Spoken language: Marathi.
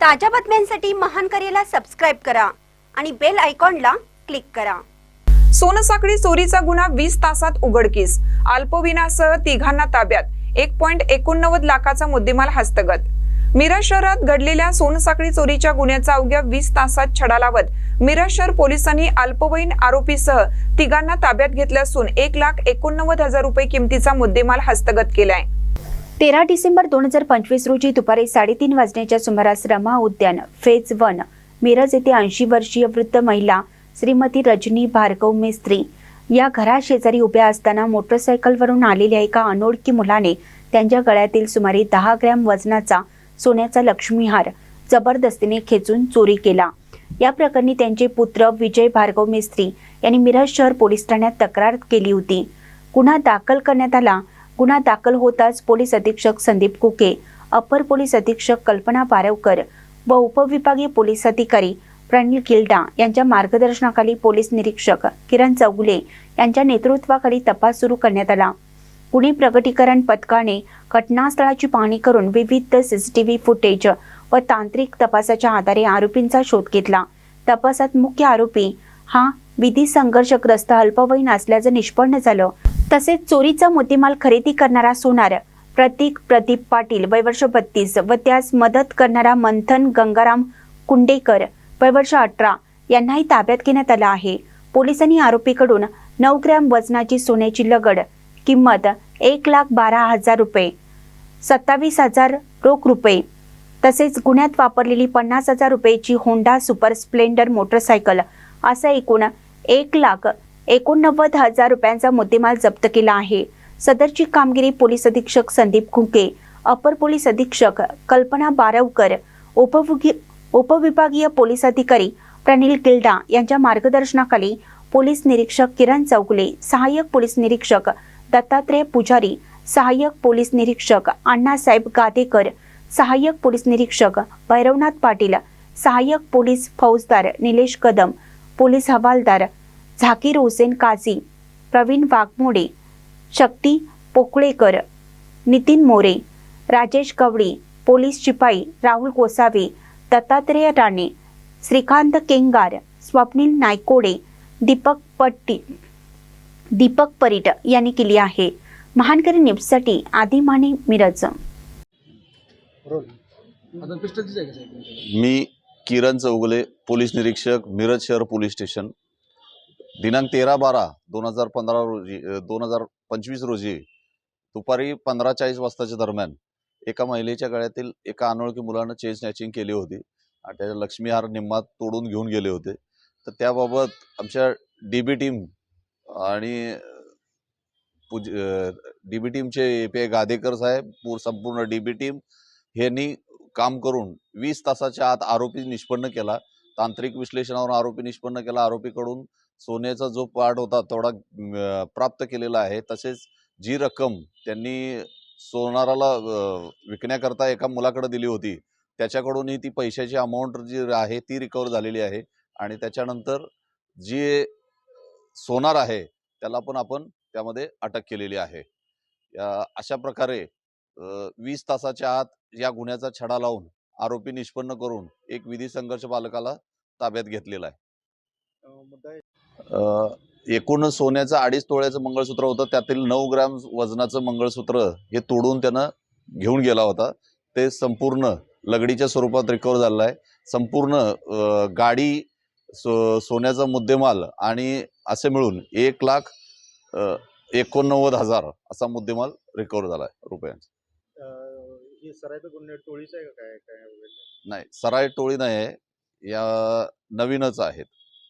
ताज्या बातम्यांसाठी महान करेला सबस्क्राईब करा आणि बेल आयकॉनला क्लिक करा. सोनसाखळी चोरीचा गुन्हा वीस तासात उघडकीस. अल्पविनासह तिघांना ताब्यात. एक पॉइंट एकोणनव्वद लाखाचा मुद्देमाल हस्तगत. मिरज शहरात घडलेल्या सोनसाखळी चोरीच्या गुन्ह्याचा अवघ्या वीस तासात छडा लावत मिरज शहर पोलिसांनी अल्पवयीन आरोपीसह तिघांना ताब्यात घेतले असून एक लाख एकोणनव्वद हजार रुपये किमतीचा मुद्देमाल हस्तगत केलाय. तेरा डिसेंबर दोन हजार पंचवीस रोजी दुपारी साडेतीन वाजण्याच्या सुमारास रमा उद्यान फेज वन मिरज येथे ऐंशी वर्षीय वृद्ध महिला श्रीमती रजनी भार्गव मेस्त्री या घराशेजारी उभ्या असताना मोटरसायकलवरून आलेल्या एका अनोळखी मुलाने त्यांच्या गळ्यातील सुमारे दहा ग्रॅम वजनाचा सोन्याचा लक्ष्मीहार जबरदस्तीने खेचून चोरी केला. या प्रकरणी त्यांचे पुत्र विजय भार्गव मेस्त्री यांनी मिरज शहर पोलीस ठाण्यात तक्रार केली होती. गुन्हा दाखल करण्यात आला गुन्हा दाखल होताच पोलीस अधीक्षक संदीप कुके अपर पोलीस अधीक्षक कल्पना पारवकर व उपविभागीय पोलीस अधिकारी प्रणील किल्डा यांच्या मार्गदर्शनाखाली पोलीस निरीक्षक किरण चौगुले यांच्या नेतृत्वाखाली तपास सुरू करण्यात आला. पुणे प्रगटीकरण पथकाने घटनास्थळाची पाहणी करून विविध सीसीटीव्ही फुटेज व तांत्रिक तपासाच्या आधारे आरोपींचा शोध घेतला. तपासात मुख्य आरोपी हा विधी संघर्षग्रस्त अल्पवयीन असल्याचं निष्पन्न झालं. तसेच चोरीचा मोतीमाल खरेदी करणारा सोनार प्रतीक प्रदीप पाटील वयवर्ष बत्तीस व त्यास मदत करणारा मंथन गंगाराम कुंडेकर वयवर्ष अठरा यांनाही ताब्यात घेण्यात आलं आहे. पोलिसांनी आरोपीकडून नऊ ग्रॅम वजनाची सोन्याची लगड किंमत एक लाख बारा हजार रुपये सत्तावीस हजार रोख रुपये तसेच गुन्ह्यात वापरलेली पन्नास हजार रुपयेची होंडा सुपर स्प्लेंडर मोटरसायकल असा एकूण एक लाख एकोणनव्वद हजार रुपयांचा मुद्देमाल जप्त केला आहे. सदरची कामगिरी पोलीस अधीक्षक संदीप खुंके अपर पोलीस अधीक्षक कल्पना बारवकर उपभुगी उपविभागीय पोलीस अधिकारी प्रनिल किल्डा यांच्या मार्गदर्शनाखाली पोलीस निरीक्षक किरण चौगुले सहाय्यक पोलीस निरीक्षक दत्तात्रय पुजारी सहाय्यक पोलीस निरीक्षक अण्णासाहेब गादेकर सहाय्यक पोलीस निरीक्षक भैरवनाथ पाटील सहाय्यक पोलीस फौजदार निलेश कदम पोलीस हवालदार झाकीर हुसेन काझी प्रवीण वाघमोडे शक्ती पोकळेकर नितीन मोरे राजेश गवळी पोलीस शिपाई राहुल गोसावी दत्तात्रेय राणे श्रीकांत केंगार स्वप्नील नायकोडे दीपक पट्टी दीपक परीट यांनी केली आहे. महानकरी न्यूजसाठी आदी माने मिरज? मी किरण चौगुले पोलीस निरीक्षक मिरज शहर पोलीस स्टेशन. दिनांक तेरा बारा दोन हजार पंधरा रोजी दोन हजार पंचवीस रोजी दुपारी पंधरा चाळीस वाजताच्या दरम्यान एका महिलेच्या गळ्यातील एका अनोळखी मुलानं चेन स्नॅचिंग केली होती आणि त्याच्या लक्ष्मीहार निम्मात तोडून घेऊन गेले होते. तर त्याबाबत आमच्या डी बी टीम आणि पूज डी बी टीमचे ए पी आय गादेकर साहेब पूर संपूर्ण डी बी टीम ह्यांनी काम करून वीस तासाच्या आत आरोपी निष्पन्न केला. तांत्रिक विश्लेषणावरून आरोपी निष्पन्न केला. आरोपीकडून सोन्याचा जो पार्ट होता तेवढा प्राप्त केलेला आहे. तसेच जी रक्कम त्यांनी सोनाराला विकण्याकरता एका मुलाकडे दिली होती त्याच्याकडूनही ती पैशाची अमाऊंट जी आहे ती रिकवर झालेली आहे. आणि त्याच्यानंतर जी सोनार आहे त्याला पण आपण त्यामध्ये अटक केलेली आहे. अशा प्रकारे वीस तासाच्या आत या गुन्ह्याचा छडा लावून आरोपी निष्पन्न करून एक विधी संघर्ष बालकाला ताब्यात घेतलेला आहे. एकूण सोन्याचं अडीच तोळ्याचं मंगळसूत्र होतं. त्यातील नऊ ग्रॅम वजनाचं मंगळसूत्र हे तोडून त्यानं घेऊन गेला होता. ते संपूर्ण लगडीच्या स्वरूपात रिकवर झालेलं आहे. संपूर्ण गाडी सो सोन्याचा मुद्देमाल आणि असे मिळून एक लाख एकोणनव्वद हजार असा मुद्देमाल रिकवर झाला आहे रुपयांचा. ही नाही सराय टोळी नाही आहे. या नवीनच आहेत.